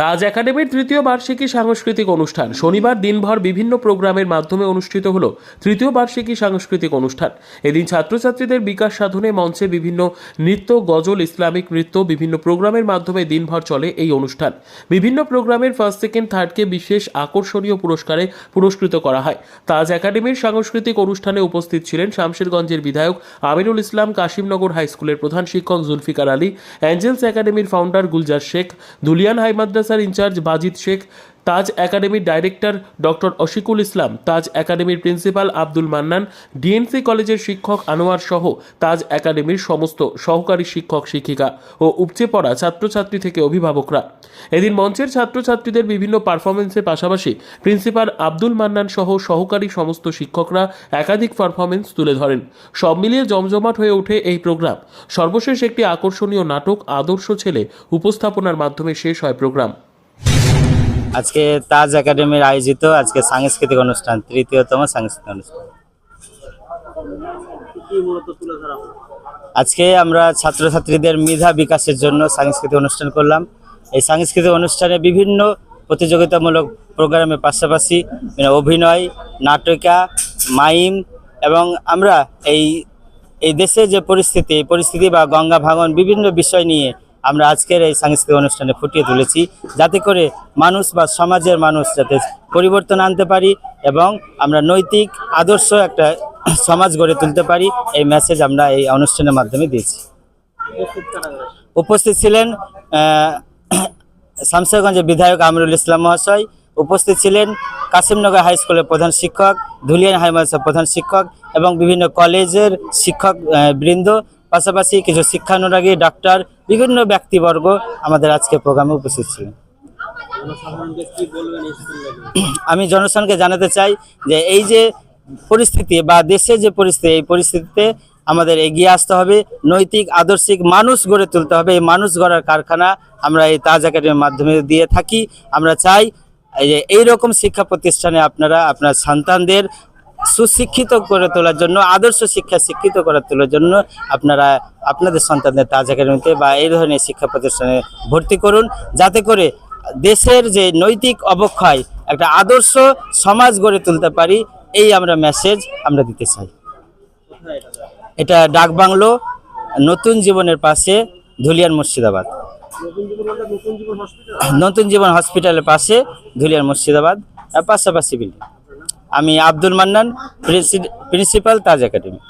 তাজ একাডেমির তৃতীয় বার্ষিকী সাংস্কৃতিক অনুষ্ঠান। শনিবার দিনভর বিভিন্ন প্রোগ্রামের মাধ্যমে অনুষ্ঠিত হল তৃতীয় বার্ষিকী সাংস্কৃতিক অনুষ্ঠান। এদিন ছাত্রছাত্রীদের বিকাশ সাধনে মঞ্চে বিভিন্ন নৃত্য, গজল, ইসলামিক নৃত্য, বিভিন্ন প্রোগ্রামের মাধ্যমে দিনভর চলে এই অনুষ্ঠান। বিভিন্ন প্রোগ্রামের ফার্স্ট, সেকেন্ড, থার্ডকে বিশেষ আকর্ষণীয় পুরস্কারে পুরস্কৃত করা হয়। তাজ একাডেমির সাংস্কৃতিক অনুষ্ঠানে উপস্থিত ছিলেন শামশেরগঞ্জের বিধায়ক আমিরুল ইসলাম, কাশিমনগর হাই স্কুলের প্রধান শিক্ষক জুলফিকার আলী, অ্যাঞ্জেলস একাডেমির ফাউন্ডার গুলজার শেখ, দুলিয়ান হাই মাদ্রাসার ইনচার্জ বাজিদ শেখ তাজ একাডেমির ডাইরেক্টর ডক্টর অশিকুল ইসলাম, তাজ একাডেমির প্রিন্সিপাল আব্দুল মান্নান, ডিএনসি কলেজের শিক্ষক আনোয়ার সহ তাজ একাডেমির সমস্ত সহকারী শিক্ষক শিক্ষিকা ও উপচে পড়া ছাত্রছাত্রী থেকে অভিভাবকরা। এদিন মঞ্চের ছাত্রছাত্রীদের বিভিন্ন পারফরমেন্সের পাশাপাশি প্রিন্সিপাল আব্দুল মান্নান সহ সহকারী সমস্ত শিক্ষকরা একাধিক পারফরমেন্স তুলে ধরেন। সব মিলিয়ে জমজমাট হয়ে ওঠে এই প্রোগ্রাম। সর্বশেষ একটি আকর্ষণীয় নাটক আদর্শ ছেলে উপস্থাপনার মাধ্যমে শেষ হয় প্রোগ্রাম। আজকে তাজ একাডেমির আয়োজিত আজকে সাংস্কৃতিক অনুষ্ঠান, তৃতীয়তম সাংস্কৃতিক অনুষ্ঠান। আজকে আমরা ছাত্রছাত্রীদের মেধা বিকাশের জন্য সাংস্কৃতিক অনুষ্ঠান করলাম। এই সাংস্কৃতিক অনুষ্ঠানে বিভিন্ন প্রতিযোগিতামূলক প্রোগ্রামের পাশাপাশি মানে অভিনয়, নাটকা, মাইম এবং আমরা এই এই দেশে যে পরিস্থিতি পরিস্থিতি বা গঙ্গা ভাঙন বিভিন্ন বিষয় নিয়ে আমরা আজকের এই সাংস্কৃতিক অনুষ্ঠানে ফুটিয়ে তুলেছি। যাতে করে মানুষ বা সমাজের মানুষ যাতে পরিবর্তন আনতে পারি এবং আমরা নৈতিক, আদর্শ একটা সমাজ গড়ে তুলতে পারি, এই মেসেজ আমরা এই অনুষ্ঠানের মাধ্যমে দিয়েছি। উপস্থিত ছিলেন শামসারগঞ্জের বিধায়ক আমিরুল ইসলাম মহাশয়। উপস্থিত ছিলেন কাশিমনগর হাই স্কুলের প্রধান শিক্ষক, ধুলিয়ান হাই মাদ্রাসার প্রধান শিক্ষক এবং বিভিন্ন কলেজের শিক্ষক বৃন্দ। পাশাপাশি কিছু শিক্ষানুরাগী ডাক্তার, বিভিন্ন ব্যক্তিবর্গ আমাদের আজকে প্রোগ্রামে উপস্থিত ছিলেন। আমি জনসাধারণকে জানাতে চাই যে এই যে পরিস্থিতি বা দেশে যে পরিস্থিতি, এই পরিস্থিতিতে আমাদের এগিয়ে আসতে হবে, নৈতিক, আদর্শিক মানুষ গড়ে তুলতে হবে, এই মানুষ গড়ার কারখানা আমরা এই তাজ একাডেমির মাধ্যমে দিয়ে থাকি। আমরা চাই এই রকম শিক্ষা প্রতিষ্ঠানে আপনারা, আপনার সন্তানদের সুশিক্ষিত করে তোলার জন্য, আদর্শ শিক্ষা শিক্ষিত করে তোলার জন্য আপনারা আপনাদের সন্তানদের তাজ একাডেমিতে বা এই ধরনের শিক্ষা প্রতিষ্ঠানে ভর্তি করুন। যাতে করে দেশের যে নৈতিক অবক্ষয়, একটা আদর্শ সমাজ গড়ে তুলতে পারি, এই আমরা মেসেজ আমরা দিতে চাই। এটা ডাকবাংলো নতুন জীবনের পাশে ধুলিয়ান মুর্শিদাবাদ। নতুন জীবন হসপিটালের পাশে ধুলিয়ান মুর্শিদাবাদ পাশাপাশি বিল্ডিং। আমি আব্দুল মান্নান প্রিন্সিপাল তাজ একাডেমি।